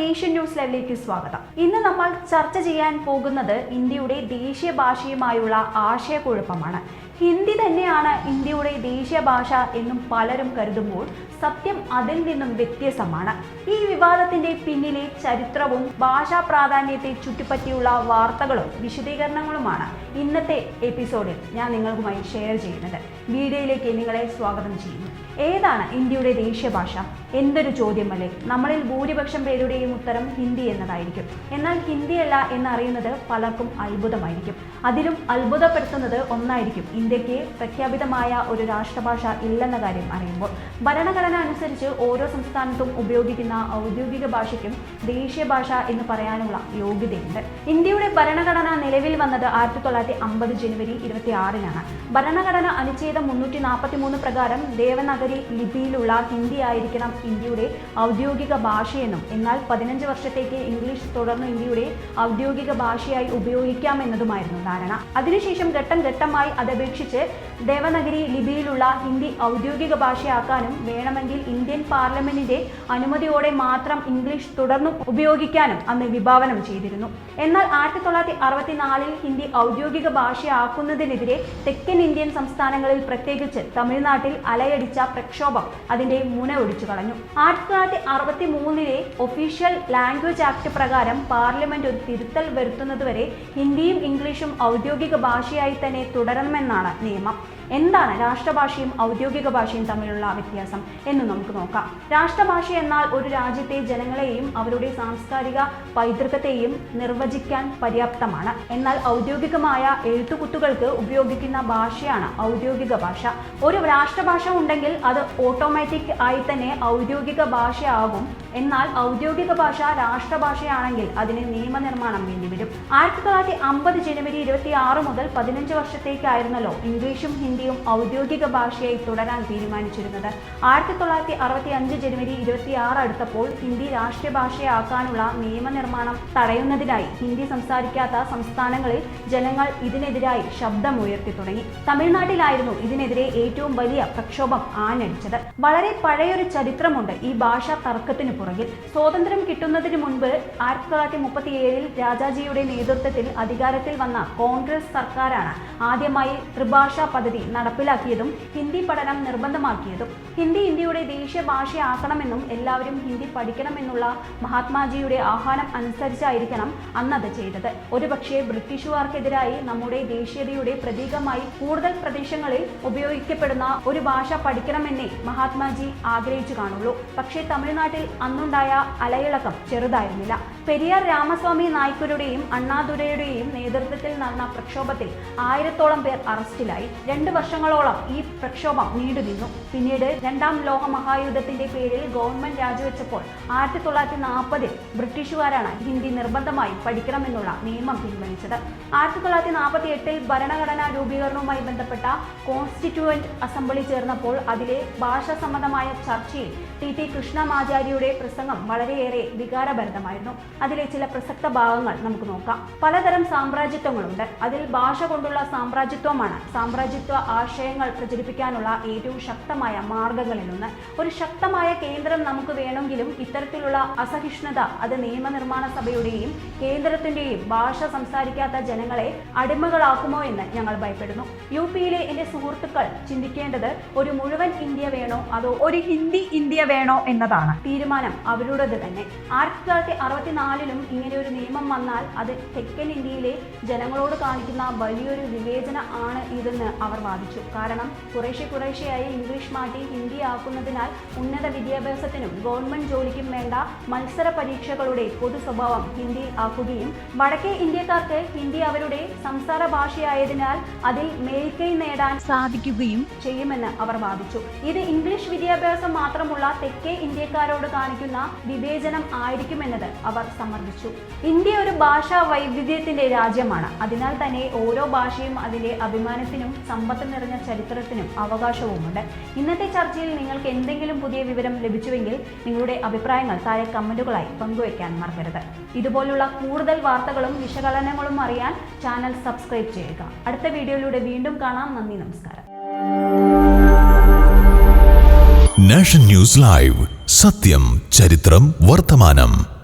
Nation news ലൈവിലേക്ക് സ്വാഗതം. ഇന്ന് നമ്മൾ ചർച്ച ചെയ്യാൻ പോകുന്നത് ഇന്ത്യയുടെ ദേശീയ ഭാഷയുമായുള്ള ആശയക്കുഴപ്പമാണ്. ഹിന്ദി തന്നെയാണ് ഇന്ത്യയുടെ ദേശീയ ഭാഷ എന്നും പലരും കരുതുമ്പോൾ സത്യം അതിൽ നിന്നും വ്യത്യസ്തമാണ്. ഈ വിവാദത്തിന്റെ പിന്നിലെ ചരിത്രവും ഭാഷാ പ്രാധാന്യത്തെ ചുറ്റിപ്പറ്റിയുള്ള വാർത്തകളും വിശദീകരണങ്ങളുമാണ് ഇന്നത്തെ എപ്പിസോഡിൽ ഞാൻ നിങ്ങൾക്കുമായി ഷെയർ ചെയ്യുന്നത്. വീഡിയോയിലേക്ക് നിങ്ങളെ സ്വാഗതം ചെയ്യുന്നു. ഏതാണ് ഇന്ത്യയുടെ ദേശീയ ഭാഷ? എന്തൊരു ചോദ്യമല്ലേ? നമ്മളിൽ ഭൂരിപക്ഷം പേരുടെയും ഉത്തരം ഹിന്ദി എന്നതായിരിക്കും. എന്നാൽ ഹിന്ദിയല്ല എന്നറിയുന്നത് പലർക്കും അത്ഭുതമായിരിക്കും. അതിലും അത്ഭുതപ്പെടുത്തുന്നത് ഒന്നായിരിക്കും. ഇന്ത്യയ്ക്ക് പ്രഖ്യാപിതമായ ഒരു രാഷ്ട്രഭാഷ ഇല്ലെന്ന കാര്യം അറിയുമ്പോൾ. ഭരണഘടന അനുസരിച്ച് ഓരോ സംസ്ഥാനത്തും ഉപയോഗിക്കുന്ന ഔദ്യോഗിക ഭാഷയ്ക്കും ദേശീയ ഭാഷ എന്ന് പറയാനുള്ള യോഗ്യതയുണ്ട്. ഇന്ത്യയുടെ ഭരണഘടന നിലവിൽ വന്നത് ആയിരത്തി തൊള്ളായിരത്തി അമ്പത് ജനുവരി ഇരുപത്തി ആറിനാണ് ഭരണഘടന അനുച്ഛേദം മുന്നൂറ്റി നാൽപ്പത്തി മൂന്ന് പ്രകാരം ദേവനഗരി ലിപിയിലുള്ള ഹിന്ദി ആയിരിക്കണം ഇന്ത്യയുടെ ഔദ്യോഗിക ഭാഷയെന്നും എന്നാൽ പതിനഞ്ച് വർഷത്തേക്ക് ഇംഗ്ലീഷ് തുടർന്ന് ഇന്ത്യയുടെ ഔദ്യോഗിക ഭാഷയായി ഉപയോഗിക്കാമെന്നതുമായിരുന്നു ധാരണ. അതിനുശേഷം ഘട്ടം ഘട്ടമായി അതപേക്ഷിച്ച് ദേവനഗരി ലിപിയിലുള്ള ഹിന്ദി ഔദ്യോഗിക ഭാഷയാക്കാനും വേണമെങ്കിൽ ഇന്ത്യൻ പാർലമെന്റിന്റെ അനുമതിയോടെ മാത്രം ഇംഗ്ലീഷ് തുടർന്നും ഉപയോഗിക്കാനും അന്ന് വിഭാവനം ചെയ്തിരുന്നു. എന്നാൽ ആയിരത്തി തൊള്ളായിരത്തി അറുപത്തിനാലിൽ ഹിന്ദി ഔദ്യോഗിക ഭാഷയാക്കുന്നതിനെതിരെ തെക്കൻ ഇന്ത്യൻ സംസ്ഥാനങ്ങളിൽ പ്രത്യേകിച്ച് തമിഴ്നാട്ടിൽ അലയടിച്ച പ്രക്ഷോഭം അതിന്റെ മുന ഒടിച്ചു കളഞ്ഞു. ആയിരത്തി തൊള്ളായിരത്തി അറുപത്തി മൂന്നിലെ ഒഫീഷ്യൽ ലാംഗ്വേജ് ആക്ട് പ്രകാരം പാർലമെന്റ് ഒരു തിരുത്തൽ വരുത്തുന്നതുവരെ ഹിന്ദിയും ഇംഗ്ലീഷും ഔദ്യോഗിക ഭാഷയായി തന്നെ തുടരണമെന്നാണ് നിയമം. എന്താണ് രാഷ്ട്രഭാഷയും ഔദ്യോഗിക ഭാഷയും തമ്മിലുള്ള വ്യത്യാസം എന്ന് നമുക്ക് നോക്കാം. രാഷ്ട്രഭാഷ എന്നാൽ ഒരു രാജ്യത്തെ ജനങ്ങളെയും അവരുടെ സാംസ്കാരിക പൈതൃകത്തെയും നിർവചിക്കാൻ പര്യാപ്തമാണ്. എന്നാൽ ഔദ്യോഗികമായ എഴുത്തുകുത്തുകൾക്ക് ഉപയോഗിക്കുന്ന ഭാഷയാണ് ഔദ്യോഗിക ഭാഷ. ഒരു രാഷ്ട്രഭാഷ ഉണ്ടെങ്കിൽ അത് ഓട്ടോമാറ്റിക് ആയി തന്നെ ഔദ്യോഗിക ഭാഷയാകും. എന്നാൽ ഔദ്യോഗിക ഭാഷ രാഷ്ട്രഭാഷയാണെങ്കിൽ അതിന് നിയമനിർമ്മാണം വേണ്ടിവരും. ആയിരത്തി തൊള്ളായിരത്തി അമ്പത് ജനുവരി ഇരുപത്തി ആറ് മുതൽ പതിനഞ്ച് വർഷത്തേക്കായിരുന്നല്ലോ ഇംഗ്ലീഷും ഹിന്ദിയും ഔദ്യോഗിക ഭാഷയായി തുടരാൻ തീരുമാനിച്ചിരുന്നത്. ആയിരത്തി തൊള്ളായിരത്തി അറുപത്തി അഞ്ച് ജനുവരി ഇരുപത്തി ആറ് അടുത്തപ്പോൾ ഹിന്ദി രാഷ്ട്രീയ ഭാഷയാക്കാനുള്ള നിയമനിർമ്മാണം തടയുന്നതിനായി ഹിന്ദി സംസാരിക്കാത്ത സംസ്ഥാനങ്ങളിൽ ജനങ്ങൾ ഇതിനെതിരായി ശബ്ദമുയർത്തി തുടങ്ങി. തമിഴ്നാട്ടിലായിരുന്നു ഇതിനെതിരെ ഏറ്റവും വലിയ പ്രക്ഷോഭം ആഞ്ഞടിച്ചത്. വളരെ പഴയൊരു ചരിത്രമുണ്ട് ഈ ഭാഷാ തർക്കത്തിന് പുറകിൽ. സ്വാതന്ത്ര്യം കിട്ടുന്നതിന് മുൻപ് ആയിരത്തി തൊള്ളായിരത്തി മുപ്പത്തി ഏഴിൽ രാജാജിയുടെ നേതൃത്വത്തിൽ അധികാരത്തിൽ വന്ന കോൺഗ്രസ് സർക്കാരാണ് ആദ്യമായി ത്രിഭാഷാ പദ്ധതി നടപ്പിലാക്കിയതും ഹിന്ദി പഠനം നിർബന്ധമാക്കിയതും. ഹിന്ദി ഇന്ത്യയുടെ ദേശീയ ഭാഷയാക്കണമെന്നും എല്ലാവരും ഹിന്ദി പഠിക്കണമെന്നുള്ള മഹാത്മാജിയുടെ ആഹ്വാനം അനുസരിച്ചായിരിക്കണം അന്നത് ചെയ്തത്. ഒരുപക്ഷെ ബ്രിട്ടീഷുകാർക്കെതിരായി നമ്മുടെ ദേശീയതയുടെ പ്രതീകമായി കൂടുതൽ പ്രദേശങ്ങളിൽ ഉപയോഗിക്കപ്പെടുന്ന ഒരു ഭാഷ പഠിക്കണമെന്നേ മഹാത്മാജി ആഗ്രഹിച്ചു കാണുള്ളൂ. പക്ഷേ തമിഴ്നാട്ടിൽ അന്നുണ്ടായ അലയിളക്കം ചെറുതായിരുന്നില്ല. പെരിയാർ രാമസ്വാമി നായ്ക്കരുടെയും അണ്ണാദുരയുടെയും നേതൃത്വത്തിൽ നടന്ന പ്രക്ഷോഭത്തിൽ ആയിരത്തോളം പേർ അറസ്റ്റിലായി. രണ്ട് വർഷങ്ങളോളം ഈ പ്രക്ഷോഭം നീണ്ടു നിന്നു പിന്നീട് രണ്ടാം ലോക മഹായുദ്ധത്തിന്റെ പേരിൽ ഗവൺമെന്റ് രാജിവെച്ചപ്പോൾ ആയിരത്തി തൊള്ളായിരത്തി നാൽപ്പതിൽ ബ്രിട്ടീഷുകാരാണ് ഹിന്ദി നിർബന്ധമായി പഠിക്കണമെന്നുള്ള നിയമം തീരുമാനിച്ചത് ആയിരത്തി തൊള്ളായിരത്തി നാൽപ്പത്തി എട്ടിൽ ഭരണഘടനാ രൂപീകരണവുമായി ബന്ധപ്പെട്ട കോൺസ്റ്റിറ്റ്യൂവന്റ് അസംബ്ലി ചേർന്നപ്പോൾ അതിലെ ഭാഷാ സംബന്ധമായ ചർച്ചയിൽ ടി ടി കൃഷ്ണമാചാര്യയുടെ പ്രസംഗം വളരെയേറെ വികാരഭരിതമായിരുന്നു. അതിലെ ചില പ്രസക്ത ഭാഗങ്ങൾ നമുക്ക് നോക്കാം. പലതരം സാമ്രാജ്യത്വങ്ങളുണ്ട്. അതിൽ ഭാഷ കൊണ്ടുള്ള സാമ്രാജ്യത്വമാണ് സാമ്രാജ്യത്വ ആശയങ്ങൾ പ്രചരിപ്പിക്കാനുള്ള ഏറ്റവും ശക്തമായ മാർഗങ്ങളിലൊന്ന്. ഒരു ശക്തമായ കേന്ദ്രം നമുക്ക് വേണമെങ്കിലും ഇത്തരത്തിലുള്ള അസഹിഷ്ണുത അത് നിയമനിർമ്മാണ സഭയുടെയും കേന്ദ്രത്തിന്റെയും ഭാഷ സംസാരിക്കാത്ത ജനങ്ങളെ അടിമകളാക്കുമോ എന്ന് ഞങ്ങൾ ഭയപ്പെടുന്നു. യു പിയിലെ എന്റെ സുഹൃത്തുക്കൾ ചിന്തിക്കേണ്ടത് ഒരു മുഴുവൻ ഇന്ത്യ വേണോ അതോ ഒരു ഹിന്ദി ഇന്ത്യ വേണോ എന്നതാണ്. തീരുമാനം അവരുടേത് തന്നെ. ആയിരത്തി തൊള്ളായിരത്തി അറുപത്തിനാലിലും ഇങ്ങനെ ഒരു നിയമം വന്നാൽ അത് തെക്കൻ ഇന്ത്യയിലെ ജനങ്ങളോട് കാണിക്കുന്ന വലിയൊരു വിവേചന ആണ് ഇതെന്ന് അവർ വാദിച്ചു കാരണം കുറേശ്ശെ കുറേശ്ശെയായി ഇംഗ്ലീഷ് മാറ്റി ഹിന്ദി ആക്കുന്നതിനാൽ ഉന്നത വിദ്യാഭ്യാസത്തിനും ഗവൺമെന്റ് ജോലിക്കും വേണ്ട മത്സര പരീക്ഷകളുടെ പൊതു സ്വഭാവം ഹിന്ദി ആക്കുകയും വടക്കേ ഇന്ത്യക്കാർക്ക് ഹിന്ദി അവരുടെ സംസാര ഭാഷയായതിനാൽ അതിൽ മേൽക്കൈ നേടാൻ സാധിക്കുകയും ചെയ്യുമെന്ന് അവർ വാദിച്ചു. ഇത് ഇംഗ്ലീഷ് വിദ്യാഭ്യാസം മാത്രമുള്ള തെക്കേ ഇന്ത്യക്കാരോട് കാണിക്കുന്ന വിവേചനം ആയിരിക്കുമെന്നത് അവർ സമ്മർദ്ദിച്ചു. ഇന്ത്യ ഒരു ഭാഷാ വൈവിധ്യത്തിന്റെ രാജ്യമാണ്. അതിനാൽ തന്നെ ഓരോ ഭാഷയും അതിന്റെ അഭിമാനത്തിനും സമ്പത്തിനും സമ്പത്ത് നിറഞ്ഞ ചരിത്രത്തിനും അവകാശവുമുണ്ട്. ഇന്നത്തെ ചർച്ചയിൽ നിങ്ങൾക്ക് എന്തെങ്കിലും പുതിയ വിവരം ലഭിച്ചുവെങ്കിൽ നിങ്ങളുടെ അഭിപ്രായങ്ങൾ താഴെ കമന്റുകളായി പങ്കുവയ്ക്കാൻ മറക്കരുത്. ഇതുപോലുള്ള കൂടുതൽ വാർത്തകളും വിശകലനങ്ങളും അറിയാൻ ചാനൽ സബ്സ്ക്രൈബ് ചെയ്യുക. അടുത്ത വീഡിയോയിലൂടെ വീണ്ടും കാണാം. നന്ദി നമസ്കാരം. Nation news live. സത്യം ചരിത്രം വർത്തമാനം.